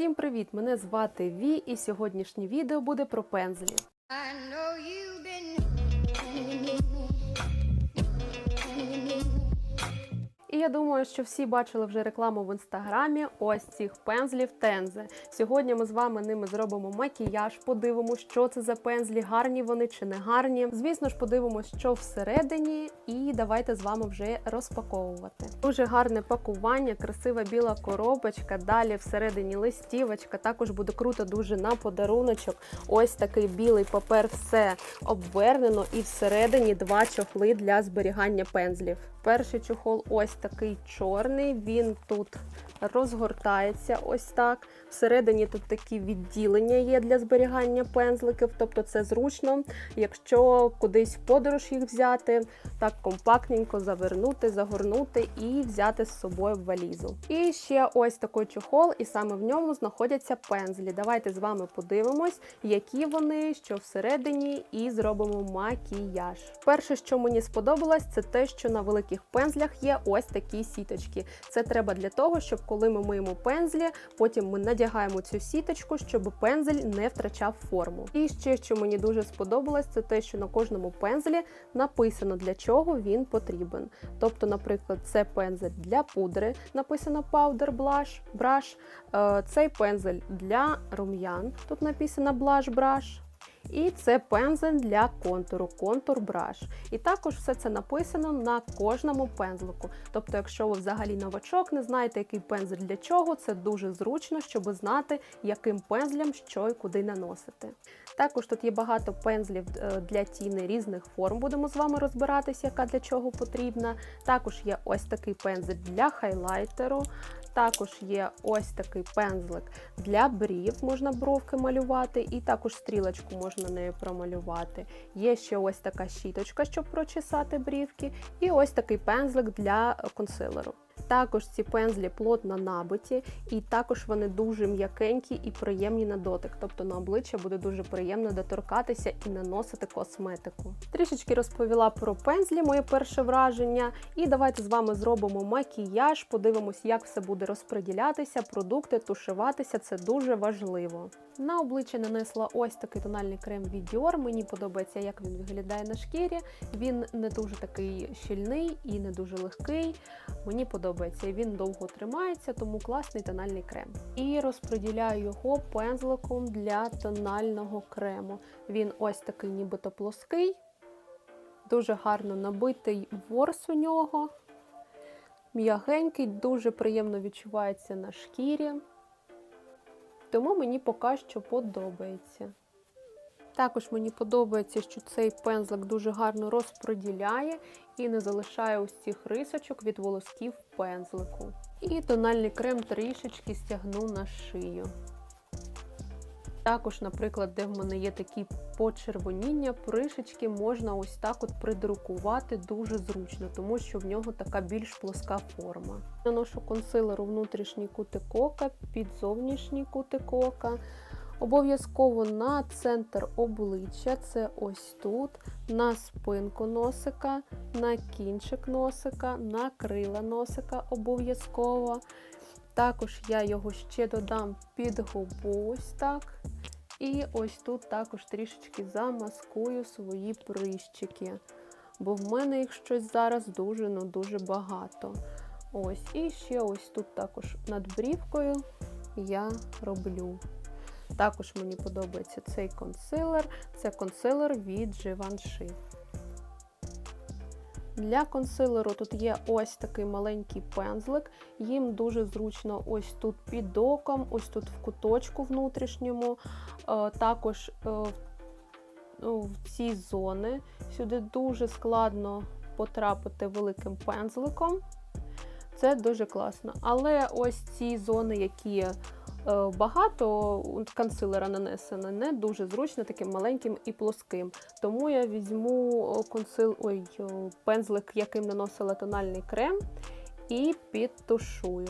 Всім привіт! Мене звати Ві, і сьогоднішнє відео буде про пензлі. І я думаю, що всі бачили вже рекламу в інстаграмі ось цих пензлів Тензе. Сьогодні ми з вами ними зробимо макіяж, подивимося, що це за пензлі, гарні вони чи не гарні. Звісно ж, подивимось, що всередині, і давайте з вами вже розпаковувати. Дуже гарне пакування, красива біла коробочка. Далі всередині листівочка. Також буде круто дуже на подаруночок. Ось такий білий папер, все обвернено, і всередині два чохли для зберігання пензлів. Перший чохол ось такий чорний. Він тут розгортається ось так. Всередині тут такі відділення є для зберігання пензликів, тобто це зручно, якщо кудись в подорож їх взяти, так компактненько завернути, загорнути і взяти з собою в валізу. І ще ось такий чохол, і саме в ньому знаходяться пензлі. Давайте з вами подивимось, які вони, що всередині, і зробимо макіяж. Перше, що мені сподобалось, це те, що на великих пензлях є ось такі сіточки. Це треба для того, щоб коли ми миємо пензлі, потім ми надягаємо цю сіточку, щоб пензель не втрачав форму. І ще що мені дуже сподобалось, це те, що на кожному пензлі написано для чого він потрібен. Тобто, наприклад, це пензель для пудри, написано Powder Blush, Brush, Е, цей пензель для рум'ян, тут написано Blush Brush. І це пензель для контуру, контур браш. І також все це написано на кожному пензлику. Тобто, якщо ви взагалі новачок, не знаєте, який пензель для чого, це дуже зручно, щоб знати, яким пензлем що і куди наносити. Також тут є багато пензлів е, для тіни різних форм. Будемо з вами розбиратися, яка для чого потрібна. Також є ось такий пензель для хайлайтеру. Також є ось такий пензлик для брів, можна бровки малювати, і також стрілочку можна нею промалювати. Є ще ось така щіточка, щоб прочесати брівки, і ось такий пензлик для консилеру. Також ці пензлі плотно набиті, і також вони дуже м'якенькі і приємні на дотик. Тобто на обличчя буде дуже приємно доторкатися і наносити косметику. Трішечки розповіла про пензлі, моє перше враження. І давайте з вами зробимо макіяж, подивимось, як все буде розподілятися, продукти, тушуватися. Це дуже важливо. На обличчя нанесла ось такий тональний крем від Dior. Мені подобається, як він виглядає на шкірі. Він не дуже такий щільний і не дуже легкий. Мені подобається, і він довго тримається, тому класний тональний крем. І розподіляю його пензликом для тонального крему. Він ось такий, нібито плоский, дуже гарно набитий ворс у нього. М'ягенький, дуже приємно відчувається на шкірі. Тому мені поки що подобається. Також мені подобається, що цей пензлик дуже гарно розподіляє і не залишає цих рисочок від волосків пензлику. І тональний крем трішечки стягну на шию. Також, наприклад, де в мене є такі почервоніння, пришечки можна ось так от придрукувати дуже зручно, тому що в нього така більш плоска форма. Наношу консилер у внутрішній кутик ока, під зовнішній кутик ока. Обов'язково на центр обличчя, це ось тут, на спинку носика, на кінчик носика, на крила носика обов'язково. Також я його ще додам під губу, ось так. І ось тут також трішечки замаскую свої прищики. Бо в мене їх щось зараз дуже ну дуже багато. Ось, і ще ось тут також над брівкою я роблю. Також мені подобається цей консилер. Це консилер від Givenchy. Для консилеру тут є ось такий маленький пензлик. Їм дуже зручно ось тут під оком, ось тут в куточку внутрішньому, е, також е, ну, в ці зони. Сюди дуже складно потрапити великим пензликом. Це дуже класно. Але ось ці зони, які багато консилера нанесено, не дуже зручно, таким маленьким і плоским. Тому я візьму консил... Ой, пензлик, яким наносила тональний крем, і підтушую.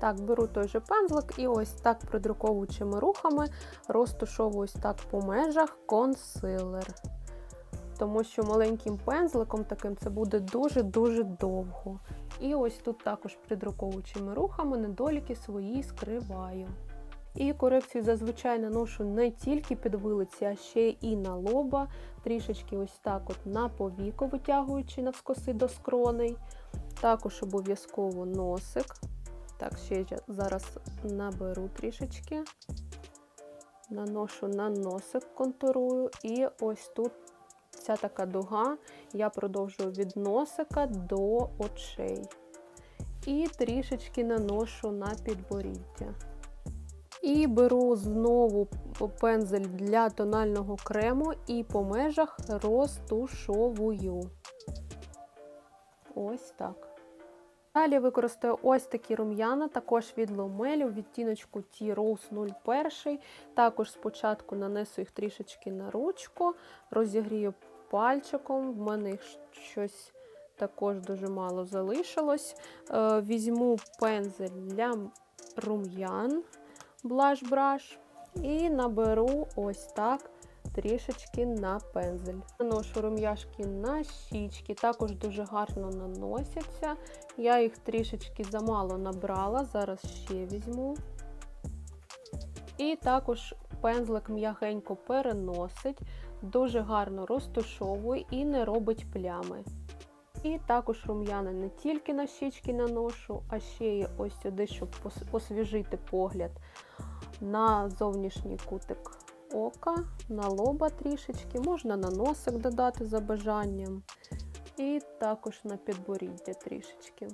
Так, беру той же пензлик і ось так придруковуючими рухами розтушовую так по межах консилер. Тому що маленьким пензликом таким це буде дуже-дуже довго. І ось тут також придруковуючими рухами недоліки свої скриваю. І корекцію зазвичай наношу не тільки під вилиці, а ще і на лоба, трішечки ось так от на повіку, витягуючи навскоси до скроней. Також обов'язково носик. Так, ще зараз наберу трішечки, наношу на носик, контурую, і ось тут ця така дуга, я продовжую від носика до очей. І трішечки наношу на підборіддя. І беру знову пензель для тонального крему і по межах розтушовую. Ось так. Далі використаю ось такі рум'яна, також від Ломелі у відтіночку Tea Rose 01. Також спочатку нанесу їх трішечки на ручку, розігрію пальчиком. В мене їх щось також дуже мало залишилось. Е, Візьму пензель для рум'ян, Brush, і наберу ось так трішечки на пензель. Наношу рум'яшки на щічки, також дуже гарно наносяться. Я їх трішечки замало набрала, зараз ще візьму. І також пензлик м'ягенько переносить, дуже гарно розтушовує і не робить плями. І також рум'яна не тільки на щічки наношу, а ще й ось сюди, щоб освіжити погляд на зовнішній кутик ока, на лоба трішечки, можна на носик додати за бажанням, і також на підборіддя трішечки.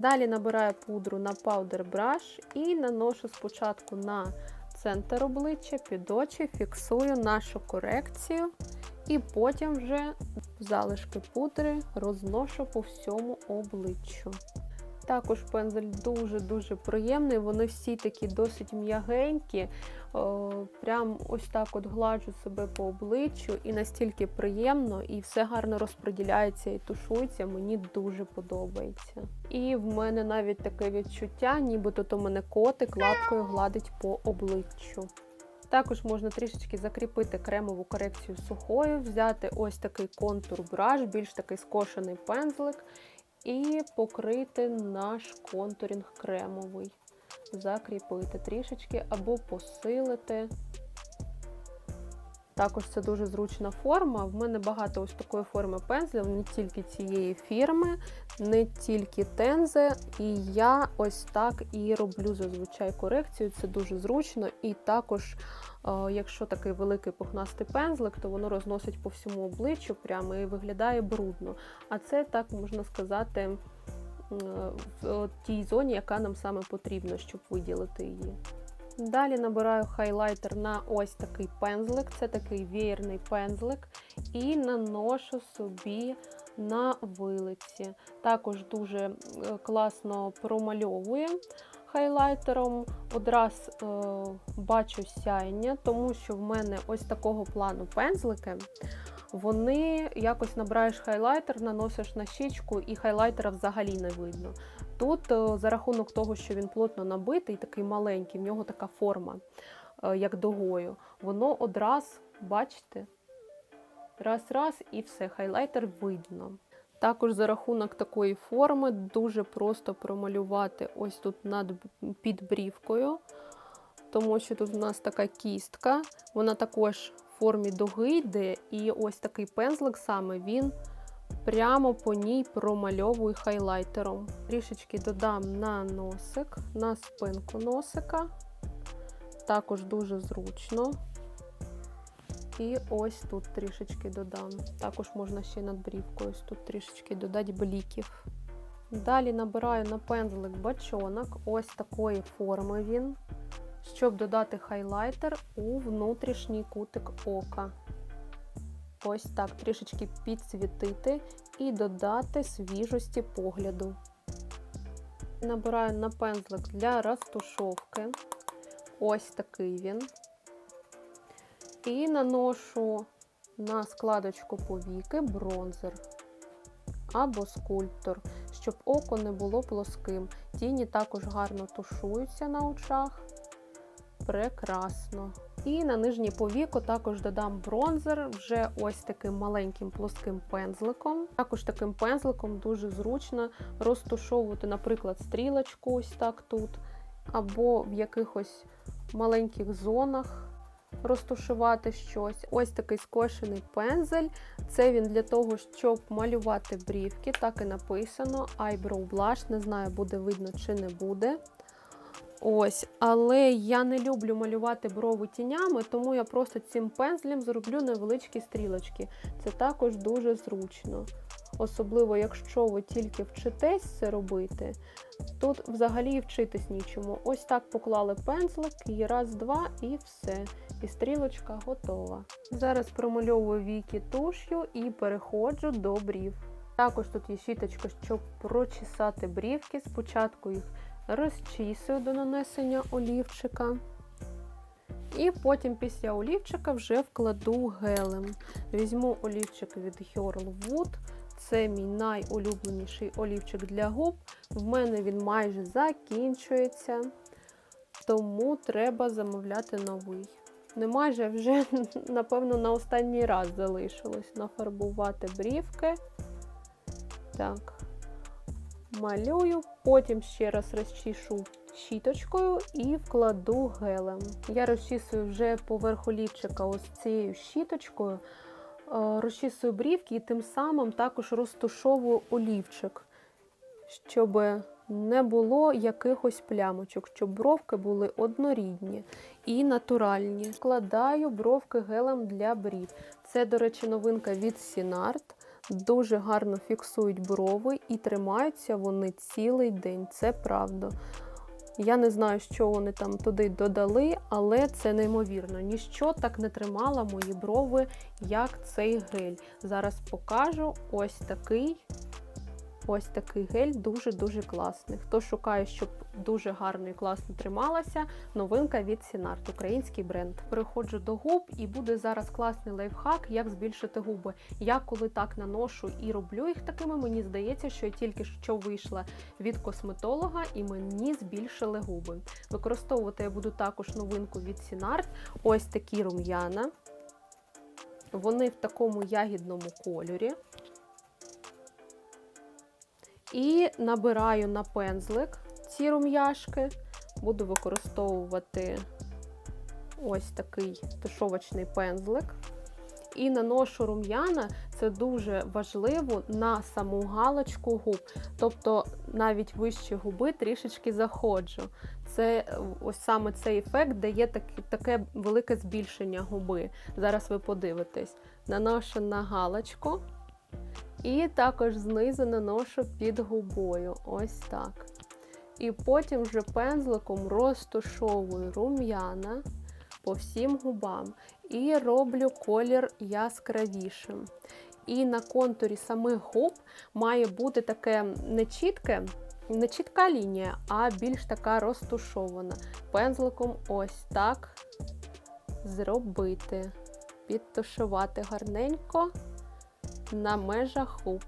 Далі набираю пудру на Powder Brush і наношу спочатку на центр обличчя, під очі, фіксую нашу корекцію, і потім вже залишки пудри розношу по всьому обличчю. Також пензель дуже-дуже приємний, вони всі такі досить м'ягенькі. Прям ось так от гладжу себе по обличчю і настільки приємно, і все гарно розподіляється і тушується. Мені дуже подобається. І в мене навіть таке відчуття, нібито то мене котик лапкою гладить по обличчю. Також можна трішечки закріпити кремову корекцію сухою, взяти ось такий контур браш, більш такий скошений пензлик, і покрити наш контурінг кремовий. Закріпити трішечки або посилити. Також це дуже зручна форма. В мене багато ось такої форми пензлів, не тільки цієї фірми, не тільки тензи. І я ось так і роблю зазвичай корекцію. Це дуже зручно. І також, е, якщо такий великий пухнастий пензлик, то воно розносить по всьому обличчю прямо і виглядає брудно. А це так можна сказати. е, В тій зоні, яка нам саме потрібна, щоб виділити її. Далі набираю хайлайтер на ось такий пензлик, це такий веєрний пензлик, і наношу собі на вилиці. Також дуже е, класно промальовує хайлайтером. Одразу е, бачу сяєння, тому що в мене ось такого плану пензлики. Вони якось набираєш хайлайтер, наносиш на щічку, і хайлайтера взагалі не видно. Тут е, за рахунок того, що він плотно набитий, такий маленький, в нього така форма, е, як дугою, воно одразу, бачите, раз-раз і все, хайлайтер видно. Також за рахунок такої форми дуже просто промалювати ось тут над під брівкою, тому що тут у нас така кістка, вона також в формі дуги йде, і ось такий пензлик саме він прямо по ній промальовую хайлайтером. Трішечки додам на носик, на спинку носика. Також дуже зручно. І ось тут трішечки додам. Також можна ще над брівкою ось тут трішечки додати бліків. Далі набираю на пензлик бачонок, ось такої форми він, щоб додати хайлайтер у внутрішній кутик ока. Ось так, трішечки підсвітити і додати свіжості погляду. Набираю на пензлик для розтушовки. Ось такий він. І наношу на складочку повіки бронзер або скульптор, щоб око не було плоским. Тіні також гарно тушуються на очах. Прекрасно. І на нижнє повіко також додам бронзер вже ось таким маленьким плоским пензликом. Також таким пензликом дуже зручно розтушовувати, наприклад, стрілочку ось так тут, або в якихось маленьких зонах розташувати щось. Ось такий скошений пензель. Це він для того, щоб малювати брівки. Так і написано. Eyebrow Blush. Не знаю, буде видно чи не буде. Ось, але я не люблю малювати брови тінями, тому я просто цим пензлем зроблю невеличкі стрілочки. Це також дуже зручно. Особливо, якщо ви тільки вчитесь це робити, тут взагалі і вчитись нічому. Ось так поклали пензлик, і раз, два, і все. І стрілочка готова. Зараз промальовую віки туш'ю і переходжу до брів. Також тут є щіточка, щоб прочесати брівки. Спочатку їх розчісую до нанесення олівчика. І потім після олівчика вже вкладу гелем. Візьму олівчик від Hurl Wood. Це мій найулюбленіший олівчик для губ. В мене він майже закінчується, тому треба замовляти новий. Не майже вже, напевно, на останній раз залишилось нафарбувати брівки. Так, малюю, потім ще раз розчішу щіточкою і вкладу гелем. Я розчісую вже поверх олівчика ось цією щіточкою, е, розчісую брівки і тим самим також розтушовую олівчик, щоб не було якихось плямочок, щоб бровки були однорідні і натуральні. Вкладаю бровки гелем для брів. Це, до речі, новинка від Сінарт. Дуже гарно фіксують брови і тримаються вони цілий день. Це правда. Я не знаю, що вони там туди додали, але це неймовірно. Ніщо так не тримало мої брови, як цей гель. Зараз покажу ось такий. Ось такий гель дуже-дуже класний. Хто шукає, щоб дуже гарно і класно трималася, новинка від Сінарт, український бренд. Переходжу до губ і буде зараз класний лайфхак, як збільшити губи. Я коли так наношу і роблю їх такими, мені здається, що я тільки що вийшла від косметолога і мені збільшили губи. Використовувати я буду також новинку від Сінарт. Ось такі рум'яна. Вони в такому ягідному кольорі. І набираю на пензлик ці рум'яшки. Буду використовувати ось такий тушовочний пензлик. І наношу рум'яна, це дуже важливо на саму галочку губ. Тобто навіть вище губи трішечки заходжу. Це ось саме цей ефект дає таке, таке велике збільшення губи. Зараз ви подивитесь. Наношу на галочку. І також знизу наношу під губою. Ось так. І потім вже пензликом розтушовую рум'яна по всім губам. І роблю колір яскравішим. І на контурі самих губ має бути таке нечітке, не чітка лінія, а більш така розтушована. Пензликом ось так зробити. Підтушувати гарненько на межах губ.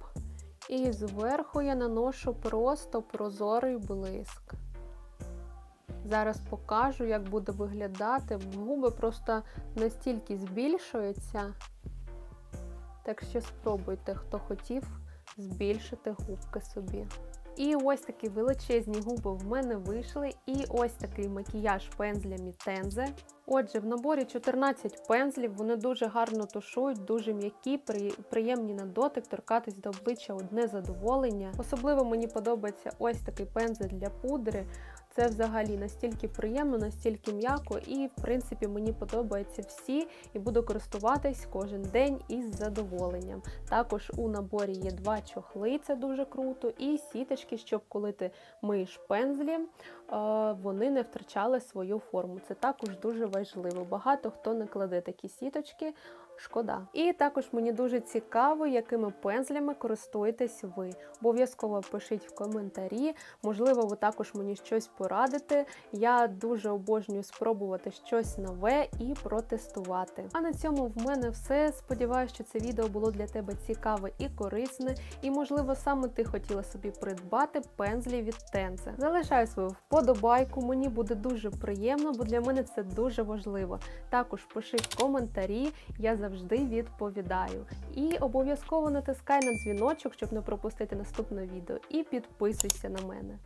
І зверху я наношу просто прозорий блиск. Зараз покажу, як буде виглядати. Губи просто настільки збільшуються. Так що спробуйте, хто хотів збільшити губки собі. І ось такі величезні губи в мене вийшли. І ось такий макіяж пензлями Tenze. Отже, в наборі 14 пензлів, вони дуже гарно тушують, дуже м'які, приємні на дотик, торкатись до обличчя одне задоволення. Особливо мені подобається ось такий пензель для пудри. Це взагалі настільки приємно, настільки м'яко, і, в принципі, мені подобаються всі і буду користуватись кожен день із задоволенням. Також у наборі є два чохли, це дуже круто, і сіточки, щоб коли ти миєш пензлі, вони не втрачали свою форму. Це також дуже важливо. Багато хто не кладе такі сіточки. Шкода. І також мені дуже цікаво, якими пензлями користуєтесь ви. Обов'язково пишіть в коментарі. Можливо, ви також мені щось порадите. Я дуже обожнюю спробувати щось нове і протестувати. А на цьому в мене все. Сподіваюся, що це відео було для тебе цікаве і корисне. І, можливо, саме ти хотіла собі придбати пензлі від Tenze. Залишаю свою вподобайку, мені буде дуже приємно, бо для мене це дуже важливо. Також пиши коментарі. Я завжди відповідаю. І обов'язково натискай на дзвіночок, щоб не пропустити наступне відео. І підписуйся на мене.